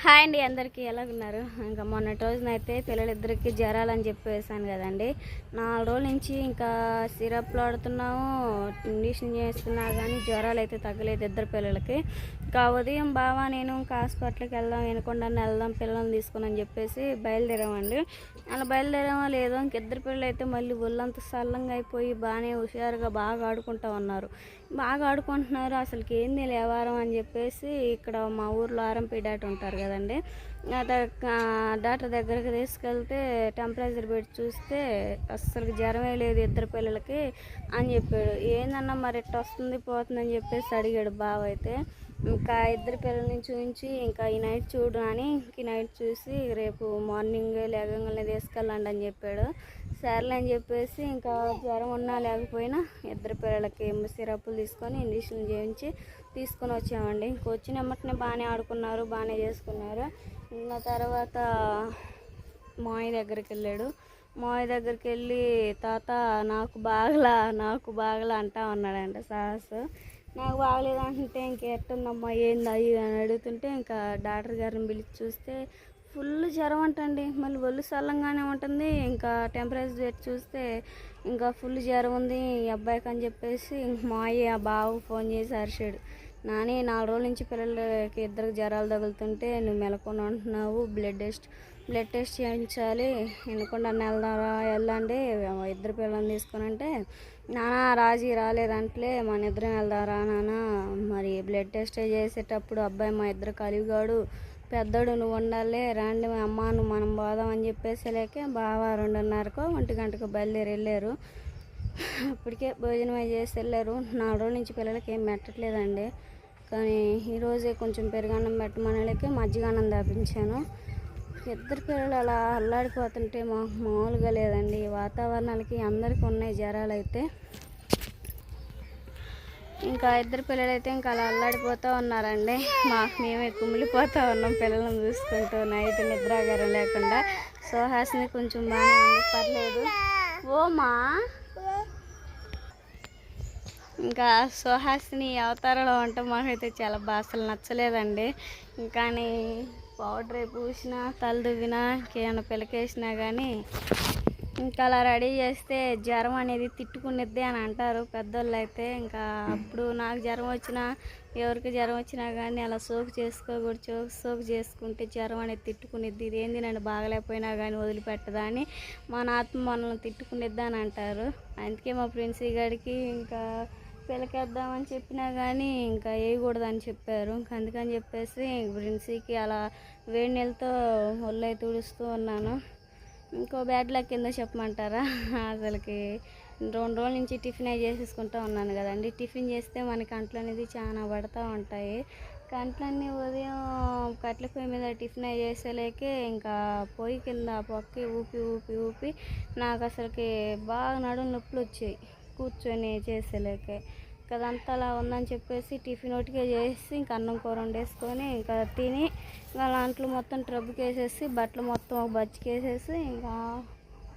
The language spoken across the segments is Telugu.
హాయ్ అండి అందరికీ ఎలాగున్నారు? ఇంకా మొన్నటి రోజునైతే పిల్లలిద్దరికి జ్వరాలని చెప్పేసాను కదండి. నాలుగు రోజుల నుంచి ఇంకా సిరప్లు ఆడుతున్నాము ఇండిషన్ చేస్తున్నా కానీ జ్వరాలు అయితే తగ్గలేదు ఇద్దరు పిల్లలకి. ఇంకా ఉదయం బావా నేను ఇంకా హాస్పిటల్కి వెళ్దాం వినకుండా వెళ్దాం పిల్లల్ని తీసుకుని అని చెప్పేసి బయలుదేరామండి. అలా బయలుదేరామో లేదో ఇంక ఇద్దరు పిల్లలు అయితే మళ్ళీ ఒళ్ళంతా సల్లంగా అయిపోయి బాగానే హుషారుగా బాగా ఆడుకుంటా ఉన్నారు. బాగా ఆడుకుంటున్నారు అసలుకి ఏంది లేవారం అని చెప్పేసి ఇక్కడ మా ఊర్లో ఆర్ఎంపీ డాక్టర్ ఉంటారు కదండి. డాక్టర్ దగ్గరికి తీసుకెళ్తే టెంపరేచర్ పెట్టి చూస్తే అస్సలు జ్వరమే లేదు ఇద్దరు పిల్లలకి అని చెప్పాడు. ఏందన్నా మరి ఇట్ట వస్తుంది పోతుందని చెప్పేసి అడిగాడు బావ అయితే ఇంకా ఇద్దరు పిల్లల్ని చూపించి ఇంకా ఈ నైట్ చూడు అని ఈ నైట్ చూసి రేపు మార్నింగ్ లేగంగానే తీసుకెళ్ళండి అని చెప్పాడు. సర్లే అని చెప్పేసి ఇంకా జ్వరం ఉన్నా లేకపోయినా ఇద్దరు పిల్లలకి సిరప్లు తీసుకొని ఇంజక్షన్లు చేయించి తీసుకొని వచ్చామండి. ఇంక వచ్చిన బాగానే ఆడుకున్నారు బాగానే చేసుకున్నారు. ఇంకా తర్వాత మాయ దగ్గరికి వెళ్ళాడు. మాయ దగ్గరికి వెళ్ళి తాత నాకు బాగలా నాకు బాగలా అంటా ఉన్నాడంట సాహస్. నాకు బాగలేదు అంటే ఇంకెట్టుందమ్మా ఏంది అయ్యి అని అడుగుతుంటే ఇంకా డాక్టర్ గారిని పిలిచి చూస్తే ఫుల్ జ్వరం అంటండి. మళ్ళీ ఒళ్ళు సల్లంగానే ఉంటుంది. ఇంకా టెంపరేచర్ పెట్టి చూస్తే ఇంకా ఫుల్ జ్వరం ఉంది ఈ అబ్బాయికి అని చెప్పేసి మా అయ్య ఆ బావకు ఫోన్ చేసి అరిచాడు. నాని నాలుగు రోజుల నుంచి పిల్లలకి ఇద్దరికి జ్వరాలు తగులుతుంటే నువ్వు మెలకొని ఉంటున్నావు బ్లడ్ టెస్ట్ బ్లడ్ టెస్ట్ చేయించాలి. వినకుండా వెళ్దారా వెళ్ళండి ఇద్దరు పిల్లల్ని తీసుకొని అంటే నానా రాజీ రాలేదంటలే మన ఇద్దరం వెళ్దారా నాన్న మరి బ్లడ్ టెస్ట్ చేసేటప్పుడు అబ్బాయి మా ఇద్దరు కలిగాడు. పెద్దోడు నువ్వు ఉండాలి రాండి మా అమ్మ నువ్వు మనం పోదాం అని చెప్పేసి లేకే బావ రెండున్నరకు ఒంటి గంటకు బయలుదేరి వెళ్ళారు. అప్పటికే భోజనం అయి చేసి వెళ్ళారు. నాలుగు రోజుల నుంచి పిల్లలకి ఏం పెట్టట్లేదండి. కానీ ఈరోజే కొంచెం పెరుగన్నం పెట్టమనలేక మజ్జిగన్నం దాపించాను. ఇద్దరు పిల్లలు అలా అల్లాడిపోతుంటే మాకు మామూలుగా లేదండి. ఈ వాతావరణాలకి అందరికీ ఉన్నాయి జ్వరాలు అయితే ఇంకా ఇద్దరు పిల్లలు అయితే ఇంకా అలా అల్లాడిపోతూ ఉన్నారండి. మాకు మేమే కుమిలిపోతూ ఉన్నాం పిల్లలను చూసుకుంటూ. నైట్ నిద్రాగారం లేకుండా. సోహాస్ని కొంచెం బాగానే ఉంది. పర్లేదు. ఓమా ఇంకా సుహాసిని అవతారంలో ఉంటే మాకైతే చాలా బాసలు నచ్చలేదండి. ఇంకా పౌడర్ పూసినా తల దువ్వినా ఇంకేమైనా పిలకేసినా కానీ ఇంకా అలా రెడీ చేస్తే జ్వరం అనేది తిట్టుకునిద్ది అని అంటారు పెద్దోళ్ళు అయితే ఇంకా అప్పుడు నాకు జ్వరం వచ్చినా ఎవరికి జ్వరం వచ్చినా కానీ అలా సోకు చేసుకోకూడదు. చోకు సోకు చేసుకుంటే జ్వరం అనేది తిట్టుకునిద్ది. ఇదేంది నన్ను బాగలేకపోయినా కానీ వదిలిపెట్టదా అని మన ఆత్మ మనల్ని తిట్టుకునిద్ది అని అంటారు. అందుకే మా ప్రిన్సీ గడికి ఇంకా పిలకేద్దామని చెప్పినా కానీ ఇంకా వేయకూడదని చెప్పారు. ఇంకా అందుకని చెప్పేసి బ్రిన్సీకి అలా వేడి నీళ్ళతో ఒళ్ళై తుడుస్తూ ఉన్నాను. ఇంకో బ్యాడ్ లక్ కింద చెప్పమంటారా? అసలుకి రెండు రోజుల నుంచి టిఫిన్ అయి చేసేసుకుంటూ ఉన్నాను కదండి. టిఫిన్ చేస్తే మన కంట్లు అనేది చాలా పడతా ఉంటాయి. కంట్లన్నీ ఉదయం కట్ల పొయ్యి మీద టిఫిన్ అయి చేసేలేకే ఇంకా పొయ్యి కింద పక్కి ఊపి ఊపి ఊపి నాకు అసలుకి బాగా నడుము నొప్పులు వచ్చాయి. కూర్చొని చేసేలేక. ఇంకా అదంతా అలా ఉందని చెప్పేసి టిఫిన్ ఒకటికే చేసి ఇంకా అన్నం కూర వండేసుకొని ఇంకా తిని ఇంకా లాంట్లో మొత్తం ట్రబ్బుకి వేసేసి బట్టలు మొత్తం ఒక బచ్చికేసేసి ఇంకా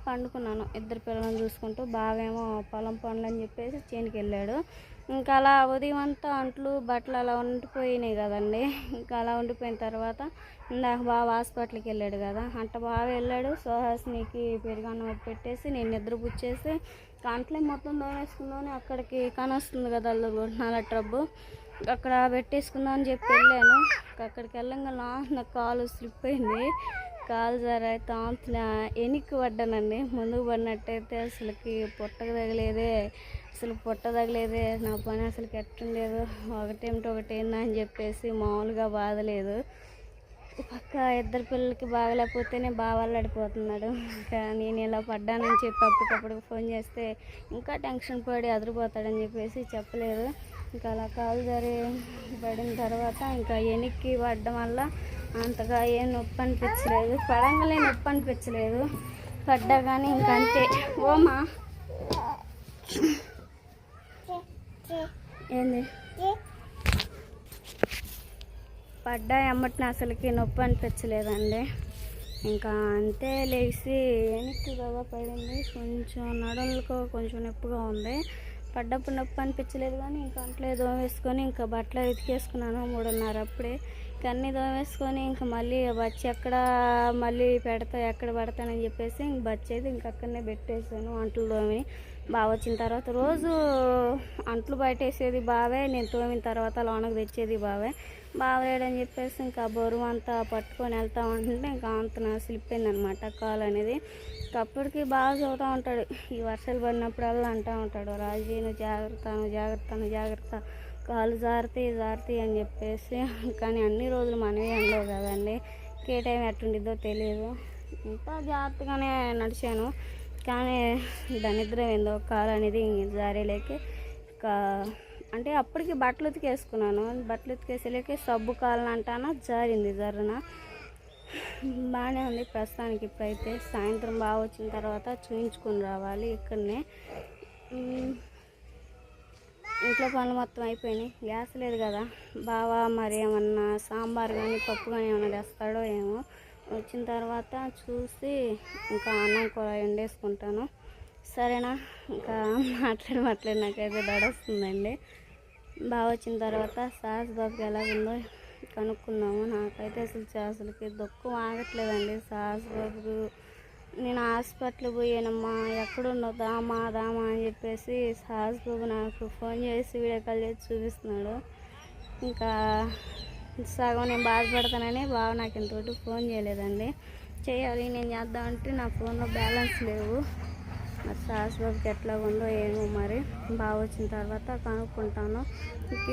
పండుకున్నాను. ఇద్దరు పిల్లలను చూసుకుంటూ బాగా ఏమో పొలం పనులు అని చెప్పేసి చేనికి వెళ్ళాడు ఇంకా అలా ఉదయం అంతా అంట్లు బట్టలు అలా ఉండిపోయినాయి కదండి. ఇంకా అలా ఉండిపోయిన తర్వాత ఇందాక బాగా హాస్పిటల్కి వెళ్ళాడు కదా. అంట బాగా వెళ్ళాడు సుహాసినికి పెరుగన్నం పెట్టేసి నేను నిద్ర పుచ్చేసి కాంట్లో మొత్తం దోమేసుకుందామని అక్కడికి కనొస్తుంది కదా నల్ల ట్రబ్బు అక్కడ పెట్టేసుకుందాం అని చెప్పి వెళ్ళాను. అక్కడికి వెళ్ళంగా నా కాలు స్లిప్ అయింది. కాలు జరా తాంతున ఎనికి పడ్డానండి. ముందుకు పడినట్టయితే అసలుకి పొట్టకు తగిలేదే. అసలు పొట్ట తగిలేదే. నా పని అసలుకి ఎట్టుండేదు ఒకటేమిటి ఒకటి అని చెప్పేసి మామూలుగా బాధలేదు. ఈ పక్క ఇద్దరు పిల్లలకి బాగలేకపోతేనే బాగా అల్లాడిపోతున్నాడు ఇంకా నేను ఇలా పడ్డానని చెప్పి అప్పటికప్పుడు ఫోన్ చేస్తే ఇంకా టెన్షన్ పడి అదిరిపోతాడని చెప్పేసి చెప్పలేదు. ఇంకా అలా కాలు జరి పడిన తర్వాత ఇంకా ఎనిక్కి పడడం వల్ల అంతగా ఏం నొప్పి అనిపించలేదు. పడంగానే నొప్పి అనిపించలేదు. పడ్డా కానీ ఇంకా అంతే. ఓమా ఏంది? పడ్డా ఎమ్మటిని అసలుకి నొప్పి అనిపించలేదండి. ఇంకా అంతే లేచి వెనక్కి బాగా పడింది. కొంచెం నడుములకు కొంచెం నొప్పిగా ఉంది. పడ్డప్పుడు నొప్పి అనిపించలేదు కానీ ఇంకా అంట్లో ఏదో వేసుకొని ఇంకా బట్టలు ఉతికేసుకున్నాను మూడున్నర అప్పుడే కన్నీ దోమేసుకొని ఇంక మళ్ళీ బచ్చి ఎక్కడ మళ్ళీ పెడతా ఎక్కడ పెడతానని చెప్పేసి ఇంక బచ్చి అయితే ఇంక అక్కడనే పెట్టేసాను అంట్లు తోమి. బాగా వచ్చిన తర్వాత రోజు అంట్లు బయటేసేది బావే నేను తోమిన తర్వాత లోనకు తెచ్చేది బావే. బావలేడని చెప్పేసి ఇంకా బరువు అంతా పట్టుకొని వెళ్తా ఉంటుంటే ఇంకా అంత స్లిప్ అయిందనమాట కాల్ అనేది. అప్పటికి బాగా చదువుతూ ఉంటాడు ఈ వర్షాలు పడినప్పుడల్లా అంటూ ఉంటాడు రాజీ నువ్వు జాగ్రత్త నువ్వు జాగ్రత్త నువ్వు జాగ్రత్త. కాలు జారుతాయి జారుతాయి అని చెప్పేసి కానీ అన్ని రోజులు మనమే ఉండవు కదండి. ఏ టైం ఎట్టుండిద్దో తెలియదు ఇంకా జాగ్రత్తగానే నడిచాను. కానీ దరిద్రం ఏందో కాలు అనేది జారేలేక అంటే అప్పటికి బట్టలు ఉతికేసుకున్నాను. బట్టలు ఉతికేసేలేక సబ్బు కాలను అంటానా జారింది జర్రన. బాగానే ఉంది ప్రస్తుతానికి ఇప్పుడైతే. సాయంత్రం బాగా వచ్చిన తర్వాత చూయించుకొని రావాలి ఇక్కడనే. ఇంట్లో పనులు మొత్తం అయిపోయినాయి. గ్యాస్ లేదు కదా. బావా మరి ఏమన్నా సాంబార్ కానీ పప్పు కానీ ఏమన్నా తెస్తాడో ఏమో. వచ్చిన తర్వాత చూసి ఇంకా అన్నం కూర వండేసుకుంటాను సరేనా? ఇంకా మాట్లాడి మాట్లాడి నాకైతే దడొస్తుందండి. బాగా వచ్చిన తర్వాత సాస్ బాబుకి ఎలా ఉందో కనుక్కుందాము. నాకైతే అసలు అసలుకి దుఃఖం ఆగట్లేదండి. సాస్ బాబుకు నేను హాస్పిటల్ పోయానమ్మా ఎక్కడున్నావు? దామా దామా అని చెప్పేసి సాహస్ బాబు నాకు ఫోన్ చేసి వీడియో కాల్ చేసి చూపిస్తున్నాడు. ఇంకా సగం నేను బాధపడతానని బావ నాకు ఇంతవరకు ఫోన్ చేయలేదండి. చేయాలి నేను చేద్దామంటే నా ఫోన్లో బ్యాలెన్స్ లేవు. మరి సాహస్ బాబుకి ఎట్లా ఉందో ఏమో మరి బాగా వచ్చిన తర్వాత కనుక్కుంటాను.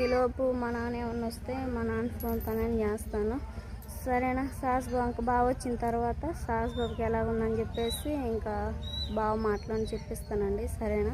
ఈలోపు మా నాన్న ఏమన్నా వస్తే మా నాన్న ఫోన్ చేస్తాను. సరేనా? సాస్ బాబుకి బాగా వచ్చిన తర్వాత సాస్ బాబుకి ఎలా ఉందని చెప్పేసి ఇంకా బాగా మాట్లాడి చెప్పిస్తానండి. సరేనా?